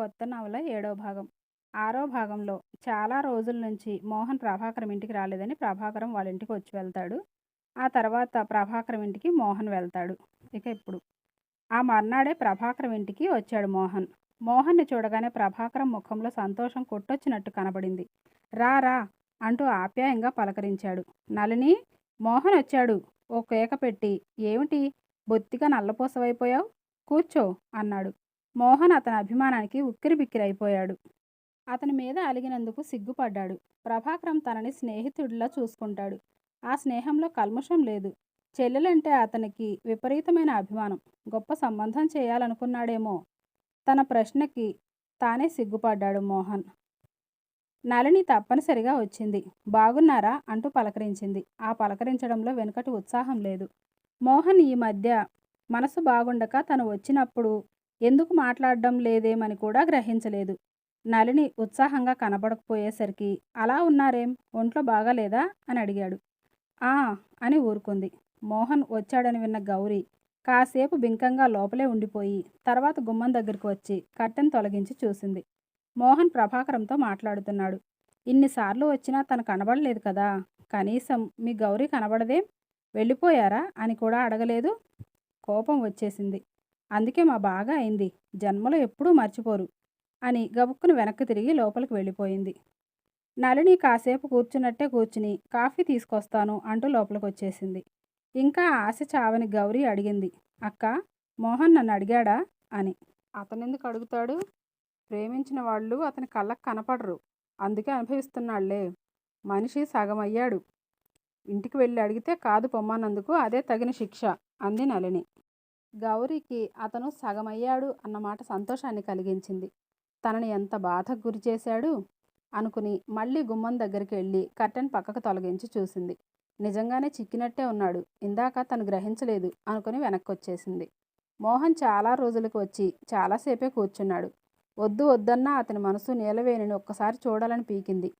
కొత్త నవల ఏడో భాగం. ఆరో భాగంలో చాలా రోజుల నుంచి మోహన్ ప్రభాకరం ఇంటికి రాలేదని ప్రభాకరం వాళ్ళ ఇంటికి వచ్చి వెళ్తాడు. ఆ తర్వాత ప్రభాకరం ఇంటికి మోహన్ వెళ్తాడు. ఇక ఇప్పుడు ఆ మర్నాడే ప్రభాకరం ఇంటికి వచ్చాడు మోహన్. మోహన్ని చూడగానే ప్రభాకరం ముఖంలో సంతోషం కొట్టొచ్చినట్టు కనబడింది. రా రా అంటూ ఆప్యాయంగా పలకరించాడు. నలిని మోహన్ వచ్చాడు. ఓ కేక పెట్టి ఏమిటి? బొత్తిగా నల్లపూసవైపోయావు కూర్చో అన్నాడు. మోహన్ అతని అభిమానానికి ఉక్కిరిబిక్కిరైపోయాడు. అతని మీద అలిగినందుకు సిగ్గుపడ్డాడు. ప్రభాకరం తనని స్నేహితుడిలా చూసుకుంటాడు. ఆ స్నేహంలో కల్మషం లేదు. చెల్లెలంటే అతనికి విపరీతమైన అభిమానం. గొప్ప సంబంధం చేయాలనుకున్నాడేమో. తన ప్రశ్నకి తానే సిగ్గుపడ్డాడు మోహన్. నళిని తప్పనిసరిగా వచ్చింది. బాగున్నారా? అంటూ పలకరించింది. ఆ పలకరించడంలో వెనుకటి ఉత్సాహం లేదు. మోహన్ ఈ మధ్య మనసు బాగుండక తను వచ్చినప్పుడు ఎందుకు మాట్లాడడం లేదేమని కూడా గ్రహించలేదు. నలిని ఉత్సాహంగా కనబడకపోయేసరికి అలా ఉన్నారేం? ఒంట్లో బాగాలేదా? అని అడిగాడు. ఆ అని ఊరుకుంది. మోహన్ వచ్చాడని విన్న గౌరీ కాసేపు బింకంగా లోపలే ఉండిపోయి తర్వాత గుమ్మం దగ్గరికి వచ్చి కట్టెను తొలగించి చూసింది. మోహన్ ప్రభాకరంతో మాట్లాడుతున్నాడు. ఇన్నిసార్లు వచ్చినా తను కనబడలేదు కదా? కనీసం మీ గౌరీ కనబడదేం? వెళ్ళిపోయారా? అని కూడా అడగలేదు. కోపం వచ్చేసింది. అందుకే మా బాగా అయింది. జన్మలో ఎప్పుడూ మర్చిపోరు అని గబుక్కును వెనక్కి తిరిగి లోపలికి వెళ్ళిపోయింది. నలిని కాసేపు కూర్చున్నట్టే కూర్చుని కాఫీ తీసుకొస్తాను అంటూ లోపలికి వచ్చేసింది. ఇంకా ఆశ చావని గౌరీ అడిగింది. అక్క మోహన్ నన్ను అడిగాడా? అని. అతనెందుకు అడుగుతాడు? ప్రేమించిన వాళ్ళు అతని కళ్ళకు కనపడరు. అందుకే అనుభవిస్తున్నాళ్ళే. మనిషి సగం అయ్యాడు ఇంటికి వెళ్ళి అడిగితే కాదు పొమ్మన్నందుకు అదే తగిన శిక్ష అంది నలిని గౌరీకి అతను సగమయ్యాడు అన్నమాట సంతోషాన్ని కలిగించింది. తనని ఎంత బాధకు గురి చేశాడు? అనుకుని మళ్ళీ గుమ్మం దగ్గరికి వెళ్ళి కర్టెన్ పక్కకు తొలగించి చూసింది. నిజంగానే చిక్కినట్టే ఉన్నాడు. ఇందాక తను గ్రహించలేదు అనుకుని వెనక్కి వచ్చేసింది మోహన్ చాలా రోజులకు వచ్చి చాలాసేపే కూర్చున్నాడు. వద్దు వద్దన్నా అతని మనసు నీలవేణిని ఒక్కసారి చూడాలని పీకింది.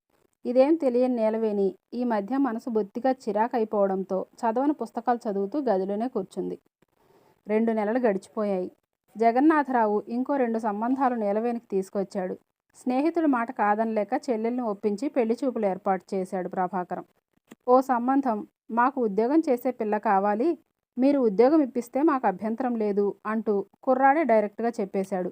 ఇదేం తెలియని నీలవేణి ఈ మధ్య మనసు బొత్తిగా చిరాకైపోవడంతో చదవని పుస్తకాలు చదువుతూ గదిలోనే కూర్చుంది. రెండు నెలలు గడిచిపోయాయి. జగన్నాథరావు ఇంకో రెండు సంబంధాలు నీలవేణికి తీసుకొచ్చాడు. స్నేహితుడి మాట కాదనలేక చెల్లెల్ని ఒప్పించి పెళ్ళి చూపులు ఏర్పాటు చేశాడు ప్రభాకరం. ఓ సంబంధం మాకు ఉద్యోగం చేసే పిల్ల కావాలి మీరు ఉద్యోగం ఇప్పిస్తే మాకు అభ్యంతరం లేదు అంటూ కుర్రాడే డైరెక్ట్గా చెప్పేశాడు.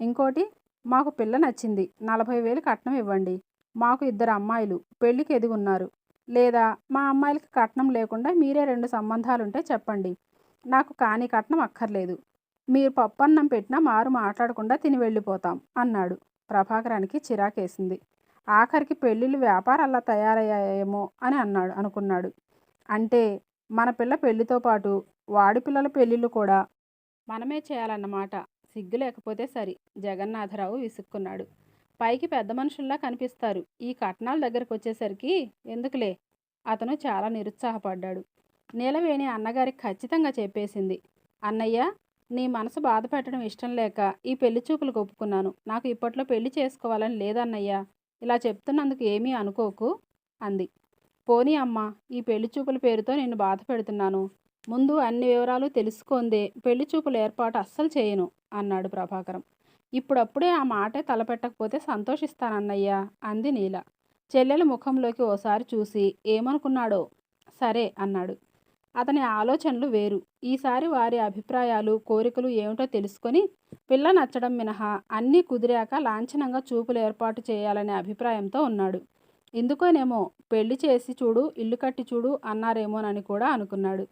ఇంకోటి మాకు పిల్ల నచ్చింది నలభై వేలు కట్నం ఇవ్వండి. మాకు ఇద్దరు అమ్మాయిలు పెళ్ళికి ఎదుగున్నారు. లేదా మా అమ్మాయిలకి కట్నం లేకుండా మీరే రెండు సంబంధాలుంటే చెప్పండి. నాకు కాని కట్నం అక్కర్లేదు. మీరు పప్పన్నం పెట్టినా మారు మాట్లాడకుండా తిని వెళ్ళిపోతాం అన్నాడు. ప్రభాకరానికి చిరాకేసింది. ఆఖరికి పెళ్ళిళ్ళు వ్యాపారాల్లా తయారయ్యాయేమో అని అన్నాడు అనుకున్నాడు. అంటే మన పిల్ల పెళ్ళితో పాటు వాడి పిల్లల పెళ్ళిళ్ళు కూడా మనమే చేయాలన్నమాట. సిగ్గు లేకపోతే సరి జగన్నాథరావు విసుక్కున్నాడు. పైకి పెద్ద మనుషుల్లా కనిపిస్తారు. ఈ కట్నాల దగ్గరకు వచ్చేసరికి ఎందుకులే? అతను చాలా నిరుత్సాహపడ్డాడు. నీలవేణి అన్నగారికి ఖచ్చితంగా చెప్పేసింది. అన్నయ్య నీ మనసు బాధ పెట్టడం ఇష్టం లేక ఈ పెళ్ళి చూపులకు ఒప్పుకున్నాను. నాకు ఇప్పట్లో పెళ్ళి చేసుకోవాలని లేదన్నయ్యా. ఇలా చెప్తున్నందుకు ఏమీ అనుకోకు అంది. పోనీ అమ్మ ఈ పెళ్ళి చూపుల పేరుతో నేను బాధ పెడుతున్నాను. ముందు అన్ని వివరాలు తెలుసుకుందే పెళ్ళి చూపుల ఏర్పాటు అస్సలు చేయను అన్నాడు ప్రభాకరం. ఇప్పుడప్పుడే ఆ మాటే తలపెట్టకపోతే సంతోషిస్తానన్నయ్యా అంది నీల. చెల్లెల ముఖంలోకి ఓసారి చూసి ఏమనుకున్నాడో? సరే అన్నాడు. అతని ఆలోచనలు వేరు. ఈసారి వారి అభిప్రాయాలు కోరికలు ఏమిటో తెలుసుకొని పిల్ల నచ్చడం మినహా అన్నీ కుదిరాక లాంఛనంగా చూపులు ఏర్పాటు చేయాలనే అభిప్రాయంతో ఉన్నాడు. ఎందుకోనేమో పెళ్ళి చేసి చూడు ఇల్లు కట్టి చూడు అన్నారేమోనని కూడా అనుకున్నాడు.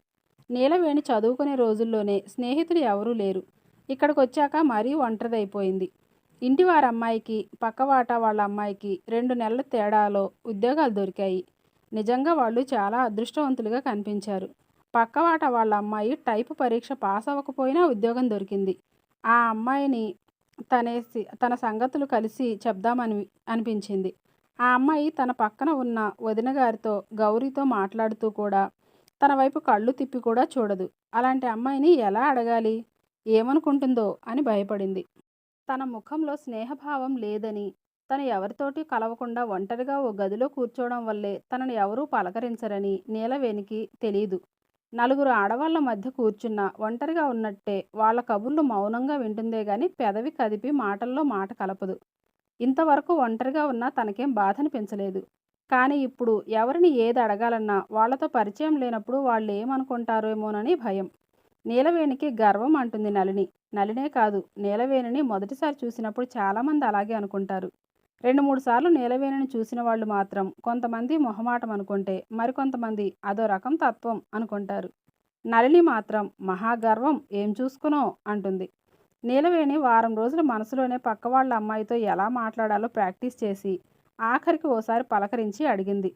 నీలవేణి చదువుకునే రోజుల్లోనే స్నేహితులు ఎవరూ లేరు. ఇక్కడికి వచ్చాక మరీ ఒంటరిదైపోయింది. ఇంటి వారి అమ్మాయికి పక్కవాట వాళ్ళ అమ్మాయికి రెండు నెలల తేడాలో ఉద్యోగాలు దొరికాయి. నిజంగా వాళ్ళు చాలా అదృష్టవంతులుగా కనిపించారు. పక్కవాట వాళ్ళ అమ్మాయి టైపు పరీక్ష పాస్ అవ్వకపోయినా ఉద్యోగం దొరికింది. ఆ అమ్మాయిని తనేసి తన సంగతులు కలిసి చెప్దామని అనిపించింది. ఆ అమ్మాయి తన పక్కన ఉన్న వదిన గారితో గౌరీతో మాట్లాడుతూ కూడా తన వైపు కళ్ళు తిప్పి కూడా చూడదు. అలాంటి అమ్మాయిని ఎలా అడగాలి? ఏమనుకుంటుందో అని భయపడింది. తన ముఖంలో స్నేహభావం లేదని తను ఎవరితోటి కలవకుండా ఒంటరిగా ఓ గదిలో కూర్చోవడం వల్లే తనను ఎవరూ పలకరించరని నీలవేనికి తెలియదు నలుగురు ఆడవాళ్ళ మధ్య కూర్చున్న ఒంటరిగా ఉన్నట్టే వాళ్ళ కబుర్లు మౌనంగా వింటుందే గాని పెదవి కదిపి మాటల్లో మాట కలపదు. ఇంతవరకు ఒంటరిగా ఉన్నా తనకేం బాధనిపించలేదు. కానీ ఇప్పుడు ఎవరిని ఏది అడగాలన్నా వాళ్ళతో పరిచయం లేనప్పుడు వాళ్ళు ఏమనుకుంటారేమోనని భయం. నీలవేణికి గర్వం అంటుంది నలిని నలినే కాదు నీలవేణిని మొదటిసారి చూసినప్పుడు చాలామంది అలాగే అనుకుంటారు. రెండు మూడు సార్లు నీలవేణిని చూసిన వాళ్ళు మాత్రం కొంతమంది మొహమాటం అనుకుంటే మరికొంతమంది అదో రకం తత్వం అనుకుంటారు. నలిని మాత్రం మహాగర్వం ఏం చూసుకునో అంటుంది. నీలవేణి వారం రోజులు మనసులోనే పక్క వాళ్ళ అమ్మాయితో ఎలా మాట్లాడాలో ప్రాక్టీస్ చేసి ఆఖరికి ఓసారి పలకరించి అడిగింది.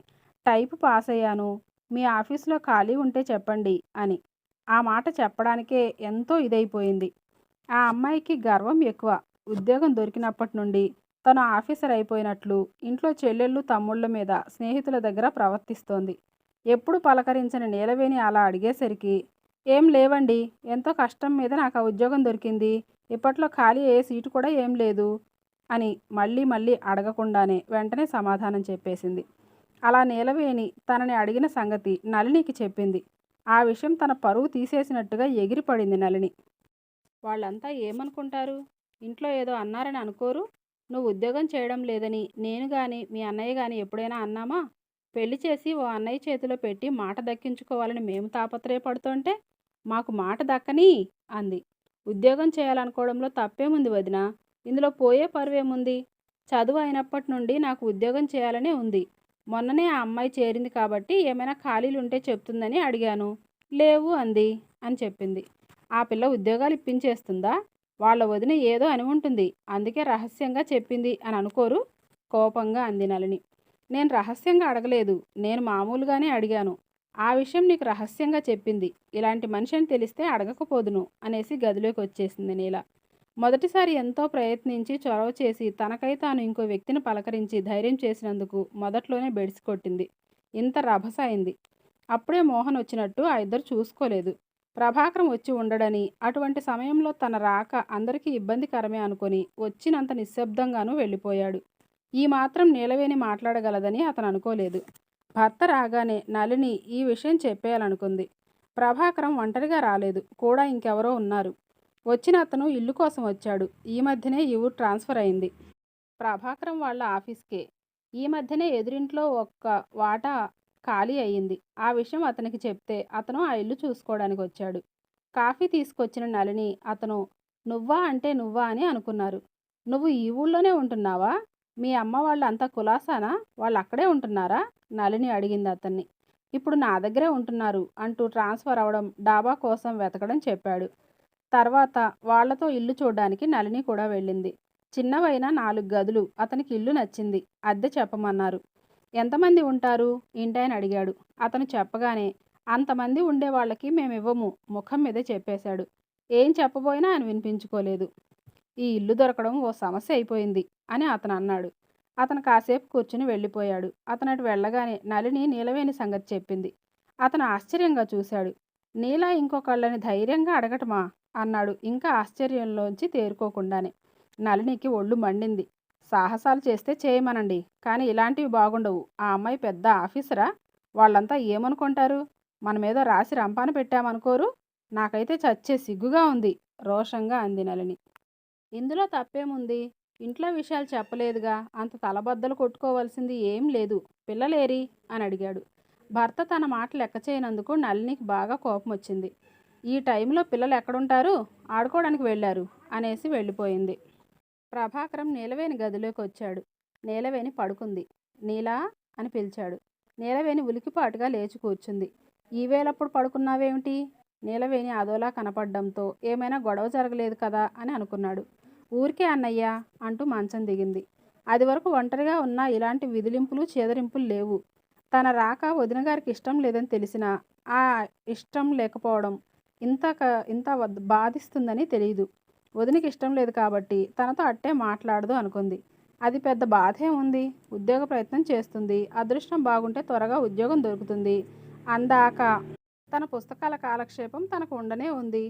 టైపు పాస్ అయ్యాను. మీ ఆఫీస్లో ఖాళీ ఉంటే చెప్పండి అని. ఆ మాట చెప్పడానికే ఎంతో ఇదైపోయింది. ఆ అమ్మాయికి గర్వం ఎక్కువ. ఉద్యోగం దొరికినప్పటి నుండి తను ఆఫీసర్ అయిపోయినట్లు ఇంట్లో చెల్లెళ్ళు తమ్ముళ్ళ మీద స్నేహితుల దగ్గర ప్రవర్తిస్తోంది. ఎప్పుడు పలకరించని నీలవేణి అలా అడిగేసరికి ఏం లేవండి ఎంతో కష్టం మీద నాకు ఆ ఉద్యోగం దొరికింది ఇప్పట్లో ఖాళీ ఏ సీటు కూడా ఏం లేదు అని మళ్ళీ మళ్ళీ అడగకుండానే వెంటనే సమాధానం చెప్పేసింది. అలా నీలవేణి తనని అడిగిన సంగతి నళినికి చెప్పింది. ఆ విషయం తన పరువు తీసేసినట్టుగా ఎగిరిపడింది నళిని. వాళ్ళంతా ఏమనుకుంటారు? ఇంట్లో ఏదో అన్నారని అనుకోరు? నువ్వు ఉద్యోగం చేయడం లేదని నేను కానీ మీ అన్నయ్య కానీ ఎప్పుడైనా అన్నామా? పెళ్ళి చేసి ఓ అన్నయ్య చేతిలో పెట్టి మాట దక్కించుకోవాలని మేము తాపత్రయపడుతుంటే మాకు మాట దక్కని? అంది. ఉద్యోగం చేయాలనుకోవడంలో తప్పేముంది వదిన? ఇందులో పోయే పరువేముంది? చదువు అయినప్పటి నుండి నాకు ఉద్యోగం చేయాలనే ఉంది. మొన్ననే ఆ అమ్మాయి చేరింది కాబట్టి ఏమైనా ఖాళీలు ఉంటే చెప్తుందని అడిగాను. లేవు అంది అని చెప్పింది. ఆ పిల్ల ఉద్యోగాలు ఇప్పించేస్తుందా? వాళ్ళ వదిన ఏదో అని ఉంటుంది. అందుకే రహస్యంగా చెప్పింది అని అనుకోరు. కోపంగా అంది నలిని నేను రహస్యంగా అడగలేదు. నేను మామూలుగానే అడిగాను. ఆ విషయం నీకు రహస్యంగా చెప్పింది. ఇలాంటి మనిషి అని తెలిస్తే అడగకపోదును అనేసి గదిలోకి వచ్చేసింది నీల. మొదటిసారి ఎంతో ప్రయత్నించి చొరవ చేసి తనకై తాను ఇంకో వ్యక్తిని పలకరించి ధైర్యం చేసినందుకు మొదట్లోనే బెడిసి కొట్టింది. ఇంత రభస అయింది. అప్పుడే మోహన్ వచ్చినట్టు ఆ ఇద్దరు చూసుకోలేదు. ప్రభాకరం వచ్చి ఉండడని అటువంటి సమయంలో తన రాక అందరికీ ఇబ్బందికరమే అనుకొని వచ్చినంత నిశ్శబ్దంగానూ వెళ్ళిపోయాడు. ఈ మాత్రం నీలవేణి మాట్లాడగలదని అతను అనుకోలేదు. భర్త రాగానే నలిని ఈ విషయం చెప్పేయాలనుకుంది. ప్రభాకరం ఒంటరిగా రాలేదు. కూడా ఇంకెవరో ఉన్నారు. వచ్చిన అతను ఇల్లు కోసం వచ్చాడు. ఈ మధ్యనే ఈ ఊరు ట్రాన్స్ఫర్ అయింది. ప్రభాకరం వాళ్ళ ఆఫీస్కే. ఈ మధ్యనే ఎదురింట్లో ఒక్క వాటా ఖాళీ అయ్యింది. ఆ విషయం అతనికి చెప్తే అతను ఆ ఇల్లు చూసుకోవడానికి వచ్చాడు కాఫీ తీసుకొచ్చిన నలిని అతను నువ్వా అంటే నువ్వా అని అనుకున్నారు. నువ్వు ఈ ఊళ్ళోనే ఉంటున్నావా? మీ అమ్మ వాళ్ళు అంతా కులాసానా? వాళ్ళు అక్కడే ఉంటున్నారా? నలిని అడిగింది అతన్ని. ఇప్పుడు నా దగ్గరే ఉంటున్నారు అంటూ ట్రాన్స్ఫర్ అవడం డాబా కోసం వెతకడం చెప్పాడు. తర్వాత వాళ్ళతో ఇల్లు చూడడానికి నలిని కూడా వెళ్ళింది. చిన్నవైన నాలుగు గదులు అతనికి ఇల్లు నచ్చింది. అద్దె చెప్పమన్నారు. ఎంతమంది ఉంటారు? ఇంటాయన అడిగాడు. అతను చెప్పగానే అంతమంది ఉండే వాళ్ళకి మేమివ్వము. ముఖం మీదే చెప్పేశాడు. ఏం చెప్పబోయినా ఆయన వినిపించుకోలేదు. ఈ ఇల్లు దొరకడం ఓ సమస్య అయిపోయింది అని అతను అన్నాడు. అతను కాసేపు కూర్చుని వెళ్ళిపోయాడు. అతను అటు వెళ్ళగానే నలిని నీలవేణి సంగతి చెప్పింది. అతను ఆశ్చర్యంగా చూశాడు. నీల ఇంకొకళ్ళని ధైర్యంగా అడగటమా? అన్నాడు ఇంకా ఆశ్చర్యంలోంచి తేరుకోకుండానే. నలినికి ఒళ్ళు మండింది. సాహసాలు చేస్తే చేయమనండి. కానీ ఇలాంటివి బాగుండవు. ఆ అమ్మాయి పెద్ద ఆఫీసరా? వాళ్ళంతా ఏమనుకుంటారు? మన మీద రాసి రంపాన పెట్టామనుకోరు? నాకైతే చచ్చే సిగ్గుగా ఉంది. రోషంగా అంది నలిని ఇందులో తప్పేముంది? ఇంట్లో విషయాలు చెప్పలేదుగా. అంత తలబద్దలు కొట్టుకోవాల్సింది ఏం లేదు. పిల్లలేరి? అని అడిగాడు. భర్త తన మాట లెక్క చేయనందుకు నలినికి బాగా కోపం వచ్చింది. ఈ టైంలో పిల్లలు ఎక్కడుంటారు? ఆడుకోవడానికి వెళ్ళారు అనేసి వెళ్ళిపోయింది. ప్రభాకరం నీలవేణి గదిలోకి వచ్చాడు నీలవేణి పడుకుంది. నీలా? అని పిలిచాడు. నీలవేణి ఉలికిపాటుగా లేచి కూర్చుంది. ఈవేళప్పుడు పడుకున్నావేమిటి? నీలవేణి అదోలా కనపడడంతో ఏమైనా గొడవ జరగలేదు కదా? అని అనుకున్నాడు. ఊరికే అన్నయ్య! అంటూ మంచం దిగింది. అది వరకు ఒంటరిగా ఉన్న ఇలాంటి విదిలింపులు చేదరింపులు లేవు. తన రాక వదిన గారికి ఇష్టం లేదని తెలిసినా ఆ ఇష్టం లేకపోవడం ఇంత ఇంత బాధిస్తుందని తెలియదు వదినికి ఇష్టం లేదు కాబట్టి తనతో అట్టే మాట్లాడదు అనుకుంది. అది పెద్ద బాధే ఉంది. ఉద్యోగ ప్రయత్నం చేస్తుంది. అదృష్టం బాగుంటే త్వరగా ఉద్యోగం దొరుకుతుంది. అందాక తన పుస్తకాల కాలక్షేపం తనకు ఉండనే ఉంది.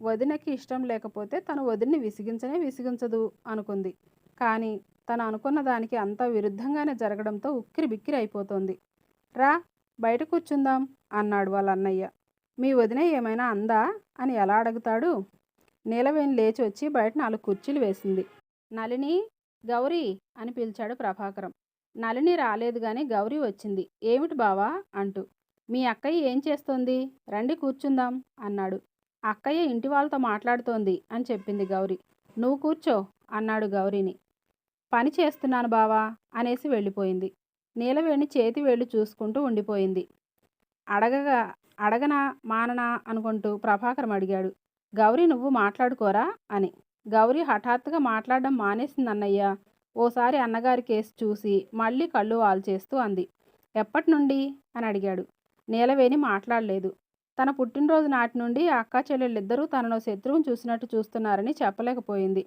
వదినకి ఇష్టం లేకపోతే తను వదిన్ని విసిగించనే విసిగించదు అనుకుంది. కానీ తను అనుకున్న దానికి అంతా విరుద్ధంగానే జరగడంతో ఉక్కిరి బిక్కిరి అయిపోతుంది. రా బయట కూర్చుందాం అన్నాడు వాళ్ళ అన్నయ్య. మీ వదిన ఏమైనా అందా? అని ఎలా అడుగుతాడు? నీలవేణి లేచి వచ్చి బయట నాలుగు కుర్చీలు వేసింది. నలిని గౌరీ అని పిలిచాడు ప్రభాకరం. నళిని రాలేదు కానీ గౌరీ వచ్చింది. ఏమిటి బావా అంటూ. మీ అక్కయ్య ఏం చేస్తోంది? రండి కూర్చుందాం అన్నాడు. అక్కయ్య ఇంటి వాళ్ళతో మాట్లాడుతోంది అని చెప్పింది గౌరీ. నువ్వు కూర్చో అన్నాడు గౌరీని. పని చేస్తున్నాను బావా అనేసి వెళ్ళిపోయింది. నీలవేణి చేతి వేళ్ళు చూసుకుంటూ ఉండిపోయింది. అడగగా అడగనా మాననా అనుకుంటూ ప్రభాకరం అడిగాడు. గౌరీ నువ్వు మాట్లాడుకోరా? అని. గౌరీ హఠాత్తుగా మాట్లాడడం మానేసింది అన్నయ్య ఓసారి అన్నగారి కేసు చూసి మళ్ళీ కళ్ళు వాల్చేస్తూ అంది. ఎప్పటి నుండి అని అడిగాడు. నీలవేణి మాట్లాడలేదు. తన పుట్టినరోజు నాటి నుండి అక్క చెల్లెళ్ళిద్దరూ తనను శత్రువును చూసినట్టు చూస్తున్నారని చెప్పలేకపోయింది.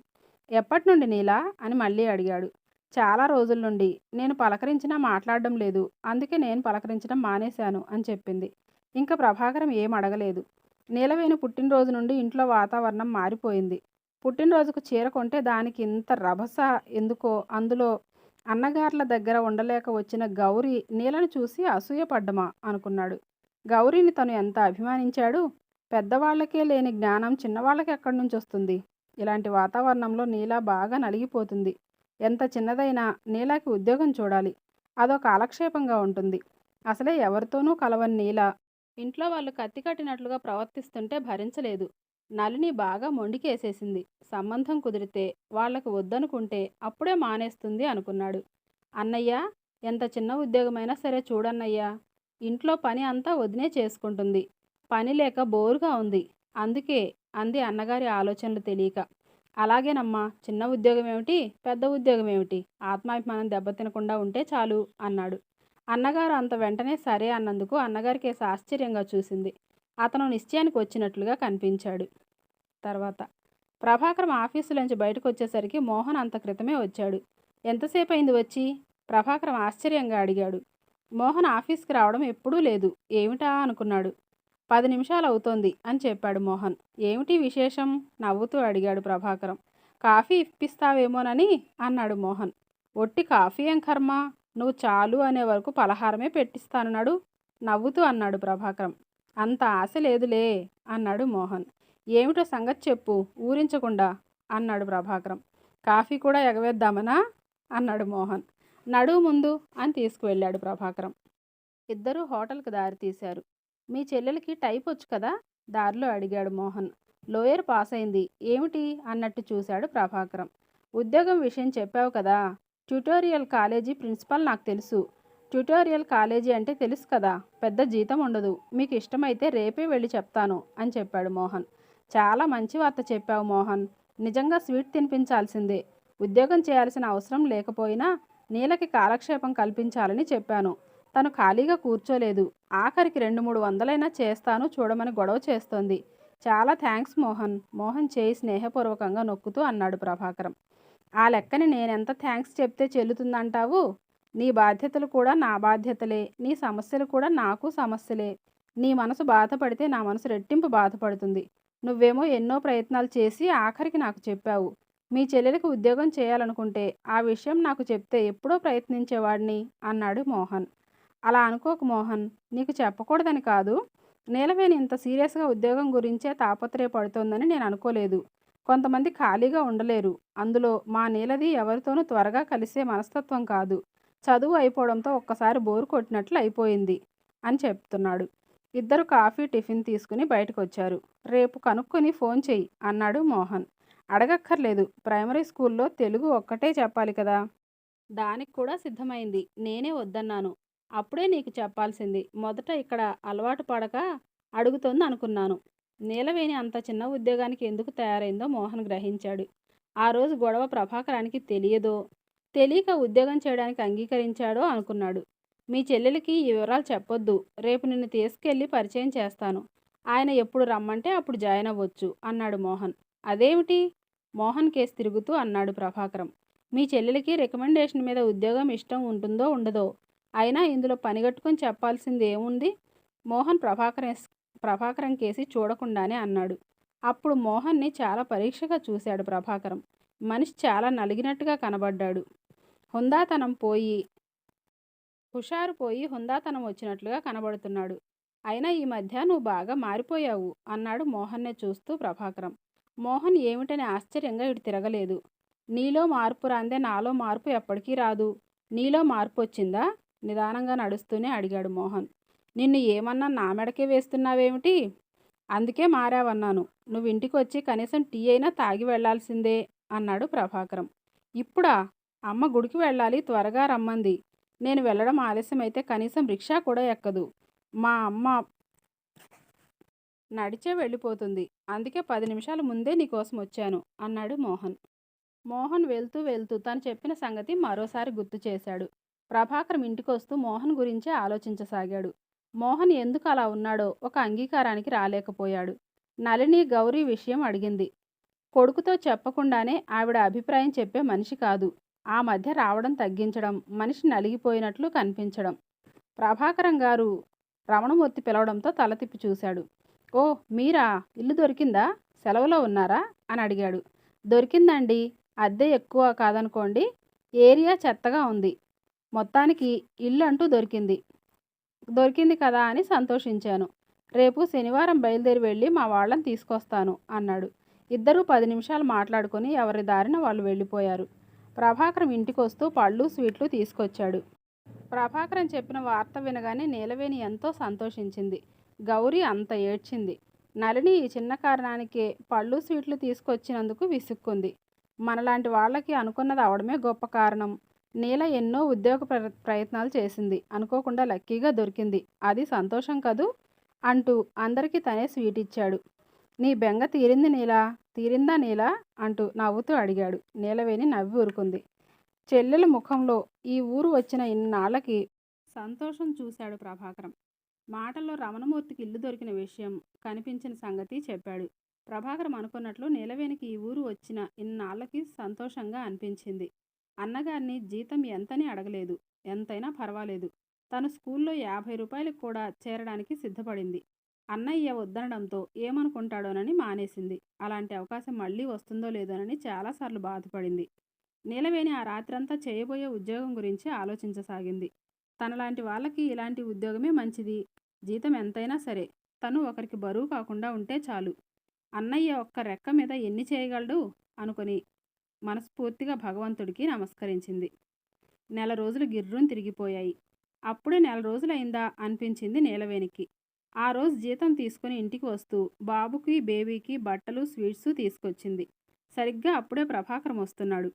ఎప్పటి నుండి నీలా? అని మళ్ళీ అడిగాడు. చాలా రోజుల నుండి. నేను పలకరించినా మాట్లాడడం లేదు. అందుకే నేను పలకరించడం మానేశాను అని చెప్పింది. ఇంకా ప్రభాకరం ఏం అడగలేదు నీలవేణి పుట్టినరోజు నుండి ఇంట్లో వాతావరణం మారిపోయింది. పుట్టినరోజుకు చీర కొంటే దానికి ఇంత రభస ఎందుకో? అందులో అన్నగార్ల దగ్గర ఉండలేక వచ్చిన గౌరీ నీలను చూసి అసూయపడ్డమా? అనుకున్నాడు. గౌరీని తను ఎంత అభిమానించాడు? పెద్దవాళ్ళకే లేని జ్ఞానం చిన్నవాళ్ళకి ఎక్కడి నుంచి వస్తుంది? ఇలాంటి వాతావరణంలో నీలా బాగా నలిగిపోతుంది. ఎంత చిన్నదైనా నీలాకి ఉద్యోగం చూడాలి. అదొక కాలక్షేపంగా ఉంటుంది. అసలే ఎవరితోనూ కలవని నీల ఇంట్లో వాళ్ళు కత్తి కట్టినట్లుగా ప్రవర్తిస్తుంటే భరించలేదు. నలిని బాగా మొండికేసేసింది. సంబంధం కుదిరితే వాళ్ళకు వద్దనుకుంటే అప్పుడే మానేస్తుంది అనుకున్నాడు. అన్నయ్య ఎంత చిన్న ఉద్యోగమైనా సరే చూడన్నయ్యా. ఇంట్లో పని అంతా వదినే చేసుకుంటుంది. పని లేక బోరుగా ఉంది. అందుకే అంది అన్నగారి ఆలోచనలు తెలియక. అలాగేనమ్మా చిన్న ఉద్యోగం ఏమిటి పెద్ద ఉద్యోగం ఏమిటి ఆత్మాభిమానం దెబ్బతినకుండా ఉంటే చాలు అన్నాడు. అన్నగారు అంత వెంటనే సరే అన్నందుకు అన్నగారికి ఆశ్చర్యంగా చూసింది. అతను నిశ్చయానికి వచ్చినట్లుగా కనిపించాడు. తర్వాత ప్రభాకరం ఆఫీసులోంచి బయటకు వచ్చేసరికి మోహన్ అంత క్రితమే వచ్చాడు. ఎంతసేపు అయింది వచ్చి? ప్రభాకరం ఆశ్చర్యంగా అడిగాడు. మోహన్ ఆఫీస్కి రావడం ఎప్పుడూ లేదు. ఏమిటా అనుకున్నాడు. పది నిమిషాలు అవుతోంది అని చెప్పాడు మోహన్. ఏమిటి విశేషం? నవ్వుతూ అడిగాడు ప్రభాకరం. కాఫీ ఇప్పిస్తావేమోనని అన్నాడు మోహన్. ఒట్టి కాఫీ ఏం కర్మ? నువ్వు చాలు అనే వరకు పలహారమే పెట్టిస్తానన్నాడు నవ్వుతూ అన్నాడు ప్రభాకరం. అంత ఆశ లేదులే అన్నాడు మోహన్. ఏమిటో సంగతి చెప్పు ఊరించకుండా అన్నాడు ప్రభాకరం. కాఫీ కూడా ఎగవేద్దామనా? అన్నాడు మోహన్. నడువు ముందు అని తీసుకువెళ్ళాడు ప్రభాకరం. ఇద్దరూ హోటల్కి దారి తీశారు. మీ చెల్లెలకి టైప్ వచ్చు కదా? దారిలో అడిగాడు మోహన్. లోయర్ పాస్ అయింది ఏమిటి? అన్నట్టు చూశాడు ప్రభాకరం. ఉద్యోగం విషయం చెప్పావు కదా? ట్యూటోరియల్ కాలేజీ ప్రిన్సిపల్ నాకు తెలుసు. ట్యూటోరియల్ కాలేజీ అంటే తెలుసు కదా పెద్ద జీతం ఉండదు. మీకు ఇష్టమైతే రేపే వెళ్ళి చెప్తాను అని చెప్పాడు మోహన్. చాలా మంచి వార్త చెప్పావు మోహన్. నిజంగా స్వీట్ తినిపించాల్సిందే. ఉద్యోగం చేయాల్సిన అవసరం లేకపోయినా నీలకి కాలక్షేపం కల్పించాలని చెప్పాను. తను ఖాళీగా కూర్చోలేదు. ఆఖరికి రెండు మూడు వందలైనా చేస్తాను చూడమని గొడవ చేస్తోంది. చాలా థ్యాంక్స్ మోహన్. మోహన్ చేయి స్నేహపూర్వకంగా నొక్కుతూ అన్నాడు ప్రభాకరం. ఆ లెక్కని నేనెంత థ్యాంక్స్ చెప్తే చెల్లుతుందంటావు? నీ బాధ్యతలు కూడా నా బాధ్యతలే నీ సమస్యలు కూడా నాకు సమస్యలే. నీ మనసు బాధపడితే నా మనసు రెట్టింపు బాధపడుతుంది. నువ్వేమో ఎన్నో ప్రయత్నాలు చేసి ఆఖరికి నాకు చెప్పావు. మీ చెల్లెలకు ఉద్యోగం చేయాలనుకుంటే ఆ విషయం నాకు చెప్తే ఎప్పుడో ప్రయత్నించేవాడిని అన్నాడు మోహన్. అలా అనుకోకు మోహన్ నీకు చెప్పకూడదని కాదు. నీలవేణి ఇంత సీరియస్గా ఉద్యోగం గురించే తాపత్రయపడుతోందని నేను అనుకోలేదు. కొంతమంది ఖాళీగా ఉండలేరు. అందులో మా నీలది ఎవరితోనూ త్వరగా కలిసే మనస్తత్వం కాదు. చదువు అయిపోవడంతో ఒక్కసారి బోరు కొట్టినట్లు అయిపోయింది అని చెప్తున్నాడు. ఇద్దరు కాఫీ టిఫిన్ తీసుకుని బయటకు వచ్చారు రేపు కనుక్కొని ఫోన్ చెయ్యి అన్నాడు మోహన్. అడగక్కర్లేదు. ప్రైమరీ స్కూల్లో తెలుగు ఒక్కటే చెప్పాలి కదా? దానికి కూడా సిద్ధమైంది. నేనే వద్దన్నాను. అప్పుడే నీకు చెప్పాల్సింది. మొదట ఇక్కడ అలవాటు పడక అడుగుతోంది అనుకున్నాను నీలవేణి అంత చిన్న ఉద్యోగానికి ఎందుకు తయారైందో మోహన్ గ్రహించాడు. ఆ రోజు గొడవ ప్రభాకరానికి తెలియదో. తెలియక ఉద్యోగం చేయడానికి అంగీకరించాడో అనుకున్నాడు. మీ చెల్లెలకి ఈ వివరాలు చెప్పొద్దు. రేపు నిన్ను తీసుకెళ్ళి పరిచయం చేస్తాను. ఆయన ఎప్పుడు రమ్మంటే అప్పుడు జాయిన్ అవ్వచ్చు అన్నాడు మోహన్. అదేమిటి? మోహన్ కేసు తిరుగుతూ అన్నాడు ప్రభాకరం. మీ చెల్లెలకి రికమెండేషన్ మీద ఉద్యోగం ఇష్టం ఉంటుందో ఉండదో? అయినా ఇందులో పనిగట్టుకుని చెప్పాల్సింది ఏముంది? మోహన్ ప్రభాకరం ప్రభాకరం కేసి చూడకుండానే అన్నాడు. అప్పుడు మోహన్ని చాలా పరీక్షగా చూశాడు ప్రభాకరం. మనిషి చాలా నలిగినట్టుగా కనబడ్డాడు. హుందాతనం పోయి హుషారు పోయి హుందాతనం వచ్చినట్లుగా కనబడుతున్నాడు. అయినా ఈ మధ్య నువ్వు బాగా మారిపోయావు అన్నాడు మోహన్నే చూస్తూ ప్రభాకరం. మోహన్ ఏమిటని ఆశ్చర్యంగా ఇటు తిరగలేదు. నీలో మార్పు రాందే నాలో మార్పు ఎప్పటికీ రాదు. నీలో మార్పు వచ్చిందా? నిదానంగా నడుస్తూనే అడిగాడు మోహన్. నిన్ను ఏమన్నా నా మెడకే వేస్తున్నావేమిటి? అందుకే మారావన్నాను. నువ్వు ఇంటికి వచ్చి కనీసం టీ అయినా తాగి వెళ్ళాల్సిందే అన్నాడు ప్రభాకరం. ఇప్పుడా? అమ్మ గుడికి వెళ్ళాలి త్వరగా రమ్మంది. నేను వెళ్ళడం ఆలస్యమైతే కనీసం రిక్షా కూడా ఎక్కదు. మా అమ్మ నడిచే వెళ్ళిపోతుంది. అందుకే పది నిమిషాల ముందే నీకోసం వచ్చాను అన్నాడు మోహన్. మోహన్ వెళ్తూ వెళ్తూ తను చెప్పిన సంగతి మరోసారి గుర్తు చేశాడు. ప్రభాకరం ఇంటికొస్తూ మోహన్ గురించే ఆలోచించసాగాడు. మోహన్ ఎందుకు అలా ఉన్నాడో ఒక అంగీకారానికి రాలేకపోయాడు. నళిని గౌరీ విషయం అడిగింది. కొడుకుతో చెప్పకుండానే ఆవిడ అభిప్రాయం చెప్పే మనిషి కాదు. ఆ మధ్య రావడం తగ్గించడం మనిషి నలిగిపోయినట్లు కనిపించడం. ప్రభాకరం గారు రమణమూర్తి పిలవడంతో తల తిప్పి చూశాడు. ఓ మీరా? ఇల్లు దొరికిందా? సెలవులో ఉన్నారా? అని అడిగాడు. దొరికిందండి. అద్దె ఎక్కువ కాదనుకోండి. ఏరియా చెత్తగా ఉంది. మొత్తానికి ఇల్లు అంటూ దొరికింది. దొరికింది కదా అని సంతోషించాను. రేపు శనివారం బయలుదేరి వెళ్ళి మా వాళ్ళని తీసుకొస్తాను అన్నాడు. ఇద్దరూ పది నిమిషాలు మాట్లాడుకొని ఎవరి దారిన వాళ్ళు వెళ్ళిపోయారు. ప్రభాకరం ఇంటికి వస్తూ పళ్ళు స్వీట్లు తీసుకొచ్చాడు. ప్రభాకరం చెప్పిన వార్త వినగానే నీలవేణి ఎంతో సంతోషించింది. గౌరీ అంత ఏడ్చింది. నలిని ఈ చిన్న కారణానికే పళ్ళు స్వీట్లు తీసుకొచ్చినందుకు విసుక్కుంది. మనలాంటి వాళ్ళకి అనుకున్నది అవడమే గొప్ప కారణం. నీల ఎన్నో ఉద్యోగ ప్ర ప్రయత్నాలు చేసింది. అనుకోకుండా లక్కీగా దొరికింది. అది సంతోషం కదూ? అంటూ అందరికీ తనే స్వీట్ ఇచ్చాడు. నీ బెంగ తీరింది నీలా? తీరిందా నీలా? అంటూ నవ్వుతూ అడిగాడు. నీలవేణి నవ్వి ఊరుకుంది. చెల్లెల ముఖంలో ఈ ఊరు వచ్చిన ఇన్నాళ్ళకి సంతోషం చూశాడు ప్రభాకరం. మాటల్లో రమణమూర్తికి ఇల్లు దొరికిన విషయం కనిపించిన సంగతి చెప్పాడు. ప్రభాకరం అనుకున్నట్లు నీలవేణికి ఈ ఊరు వచ్చిన ఇన్నాళ్ళకి సంతోషంగా అనిపించింది. అన్నగారిని జీతం ఎంతని అడగలేదు. ఎంతైనా పర్వాలేదు. తను స్కూల్లో యాభై రూపాయలకు కూడా చేరడానికి సిద్ధపడింది. అన్నయ్య వద్దనడంతో ఏమనుకుంటాడోనని మానేసింది. అలాంటి అవకాశం మళ్ళీ వస్తుందో లేదోనని చాలాసార్లు బాధపడింది. నీలవేణి ఆ రాత్రంతా చేయబోయే ఉద్యోగం గురించి ఆలోచించసాగింది. తనలాంటి వాళ్ళకి ఇలాంటి ఉద్యోగమే మంచిది. జీతం ఎంతైనా సరే. తను ఒకరికి బరువు కాకుండా ఉంటే చాలు. అన్నయ్య ఒక్క రెక్క మీద ఎన్ని చేయగలడు? అనుకొని మనస్ఫూర్తిగా భగవంతుడికి నమస్కరించింది. నెల రోజులు గిర్రుని తిరిగిపోయాయి. అప్పుడే నెల రోజులైందా అనిపించింది నీలవేణికి. ఆ రోజు జీతం తీసుకుని ఇంటికి వస్తూ బాబుకి బేబీకి బట్టలు స్వీట్స్ తీసుకొచ్చింది. సరిగ్గా అప్పుడే ప్రభాకరం వస్తున్నాడు.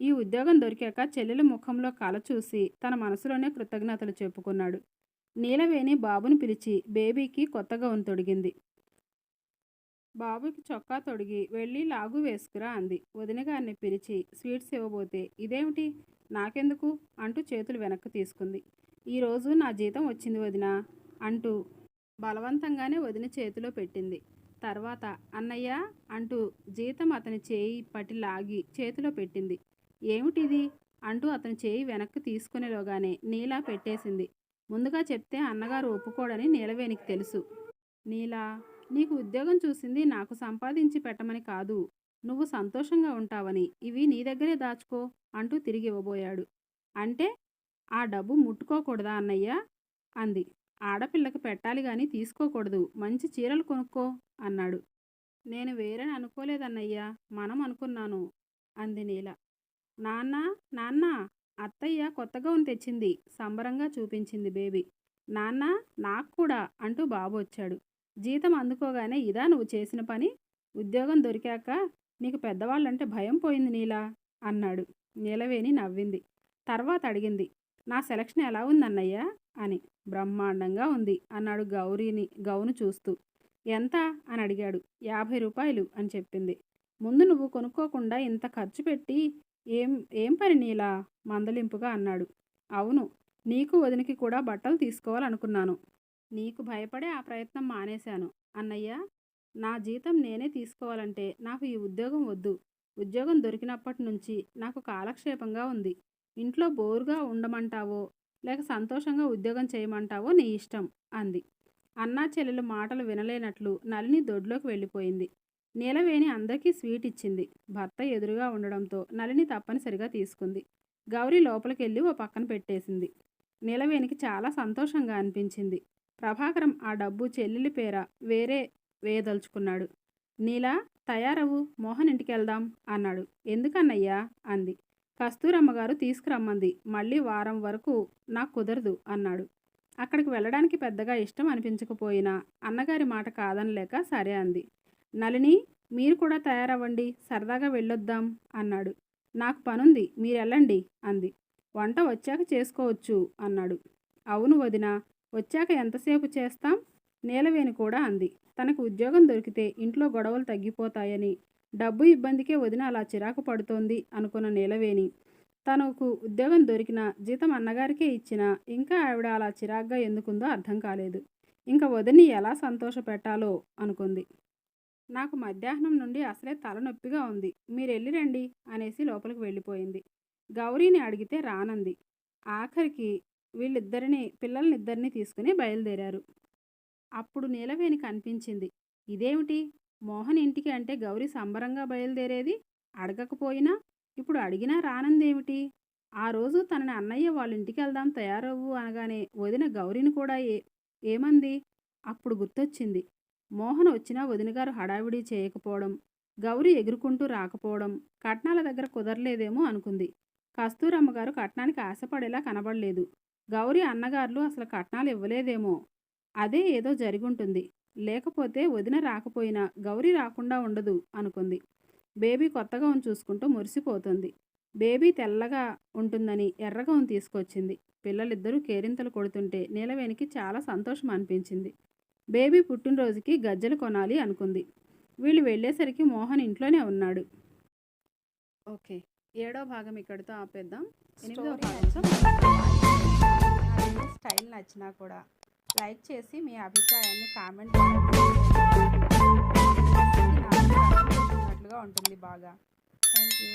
ఈ ఉద్యోగం దొరికాక చెల్లెల ముఖంలో కళ చూసి తన మనసులోనే కృతజ్ఞతలు చెప్పుకున్నాడు. నీలవేణి బాబుని పిలిచి బేబీకి కొత్త గౌన్ తొడిగింది. బాబుకి చొక్కా తొడిగి వెళ్ళి లాగు వేసుకురా అంది. వదినగారిని పిలిచి స్వీట్స్ ఇవ్వబోతే ఇదేమిటి? నాకెందుకు? అంటూ చేతులు వెనక్కి తీసుకుంది. ఈరోజు నా జీతం వచ్చింది వదిన అంటూ బలవంతంగానే వదిన చేతిలో పెట్టింది. తర్వాత అన్నయ్య అంటూ జీతం అతని చేయి పట్టి లాగి చేతిలో పెట్టింది. ఏమిటిది? అంటూ అతని చేయి వెనక్కి తీసుకునేలోగానే నీలా పెట్టేసింది. ముందుగా చెప్తే అన్నగారు ఒప్పుకోడని నీలవేనికి తెలుసు. నీలా? నీకు ఉద్యోగం చూసింది నాకు సంపాదించి పెట్టమని కాదు. నువ్వు సంతోషంగా ఉంటావని. ఇవి నీ దగ్గరే దాచుకో అంటూ తిరిగి ఇవ్వబోయాడు. అంటే ఆ డబ్బు ముట్టుకోకూడదా అన్నయ్య? అంది. ఆడపిల్లకి పెట్టాలి కానీ తీసుకోకూడదు. మంచి చీరలు కొనుక్కో అన్నాడు. నేను వేరని అనుకోలేదన్నయ్యా. మనం అనుకున్నాను. అంది నీల. నాన్న నాన్న అత్తయ్య కొత్త గౌన్ తెచ్చింది. సంబరంగా చూపించింది బేబీ. నాన్న నాకు కూడా అంటూ బాబు వచ్చాడు. జీతం అందుకోగానే ఇదా నువ్వు చేసిన పని? ఉద్యోగం దొరికాక నీకు పెద్దవాళ్ళంటే భయం పోయింది నీలా? అన్నాడు. నీలవేణి నవ్వింది. తర్వాత అడిగింది. నా సెలక్షన్ ఎలా ఉందన్నయ్యా? అని. బ్రహ్మాండంగా ఉంది అన్నాడు గౌరీని గౌను చూస్తూ. ఎంత? అని అడిగాడు. యాభై రూపాయలు అని చెప్పింది. ముందు నువ్వు కొనుక్కోకుండా ఇంత ఖర్చు పెట్టి ఏం ఏం పని నీలా? మందలింపుగా అన్నాడు. అవును నీకు వదినికి కూడా బట్టలు తీసుకోవాలనుకున్నాను. నీకు భయపడే ఆ ప్రయత్నం మానేశాను. అన్నయ్య నా జీతం నేనే తీసుకోవాలంటే నాకు ఈ ఉద్యోగం వద్దు. ఉద్యోగం దొరికినప్పటి నుంచి నాకు కాలక్షేపంగా ఉంది. ఇంట్లో బోరుగా ఉండమంటావో లేక సంతోషంగా ఉద్యోగం చేయమంటావో నీ ఇష్టం అంది. అన్నా చెల్లెలు మాటలు వినలేనట్లు నలిని దొడ్లోకి వెళ్ళిపోయింది. నీలవేణి అందరికీ స్వీట్ ఇచ్చింది. భర్త ఎదురుగా ఉండడంతో నలిని తప్పనిసరిగా తీసుకుంది. గౌరీ లోపలికి వెళ్ళి ఓ పక్కన పెట్టేసింది. నీలవేణికి చాలా సంతోషంగా అనిపించింది. ప్రభాకరం ఆ డబ్బు చెల్లెలి పేర వేరే వేయదలుచుకున్నాడు. నీలా తయారవు మోహన్ ఇంటికెళ్దాం అన్నాడు. ఎందుకన్నయ్యా? అంది. కస్తూరమ్మగారు తీసుకురమ్మంది. మళ్ళీ వారం వరకు నాకు కుదరదు అన్నాడు. అక్కడికి వెళ్ళడానికి పెద్దగా ఇష్టం అనిపించకపోయినా అన్నగారి మాట కాదనలేక సరే అంది. నలిని మీరు కూడా తయారవ్వండి. సరదాగా వెళ్ళొద్దాం అన్నాడు. నాకు పనుంది. మీరు వెళ్ళండి అంది. వంట వచ్చాక చేసుకోవచ్చు అన్నాడు. అవును వదిన. వచ్చాక ఎంతసేపు చేస్తాం? నీలవేణి కూడా అంది. తనకు ఉద్యోగం దొరికితే ఇంట్లో గొడవలు తగ్గిపోతాయని. డబ్బు ఇబ్బందికే వదిన అలా చిరాకు పడుతోంది అనుకున్న నీలవేణి. తనకు ఉద్యోగం దొరికిన జీతం అన్నగారికే ఇచ్చినా ఇంకా ఆవిడ అలా చిరాగ్గా ఎందుకుందో అర్థం కాలేదు. ఇంకా వదిని ఎలా సంతోష పెట్టాలో అనుకుంది. నాకు మధ్యాహ్నం నుండి అసలే తలనొప్పిగా ఉంది. మీరెళ్ళి రండి అనేసి లోపలికి వెళ్ళిపోయింది. గౌరీని అడిగితే రానంది. ఆఖరికి వీళ్ళిద్దరిని పిల్లల్నిద్దరిని తీసుకుని బయలుదేరారు. అప్పుడు నీలవేణి కనిపించింది ఇదేమిటి? మోహన్ ఇంటికి అంటే గౌరీ సంబరంగా బయలుదేరేది? అడగకపోయినా? ఇప్పుడు అడిగినా రానందేమిటి? ఆ రోజు తనని అన్నయ్య వాళ్ళ ఇంటికి వెళ్దాం తయారవ్వు అనగానే వదిన గౌరీని కూడా ఏ ఏమంది? అప్పుడు గుర్తొచ్చింది మోహన్ వచ్చినా వదినగారు హడావిడి చేయకపోవడం గౌరీ ఎగురుకుంటూ రాకపోవడం కట్నాల దగ్గర కుదరలేదేమో అనుకుంది. కస్తూరమ్మగారు కట్నానికి ఆశపడేలా కనబడలేదు. గౌరీ అన్నగారులు అసలు కట్నాలు ఇవ్వలేదేమో. అదే ఏదో జరిగుంటుంది. లేకపోతే వదిన రాకపోయినా గౌరీ రాకుండా ఉండదు అనుకుంది. బేబీ కొత్తగా చూసుకుంటూ మురిసిపోతుంది. బేబీ తెల్లగా ఉంటుందని ఎర్రగౌన్ తీసుకొచ్చింది. పిల్లలిద్దరూ కేరింతలు కొడుతుంటే నీలవేణికి చాలా సంతోషం అనిపించింది. బేబీ పుట్టినరోజుకి గజ్జలు కొనాలి అనుకుంది. వీళ్ళు వెళ్ళేసరికి మోహన్ ఇంట్లోనే ఉన్నాడు. ఓకే. ఏడో భాగం ఇక్కడితో ఆపేద్దాం. ఎనిమిదో భాగంతో స్టైల్ నచ్చినా కూడా లైక్ చేసి మీ అభిప్రాయాన్ని కామెంట్ ఉంటుంది బాగా. Thank you.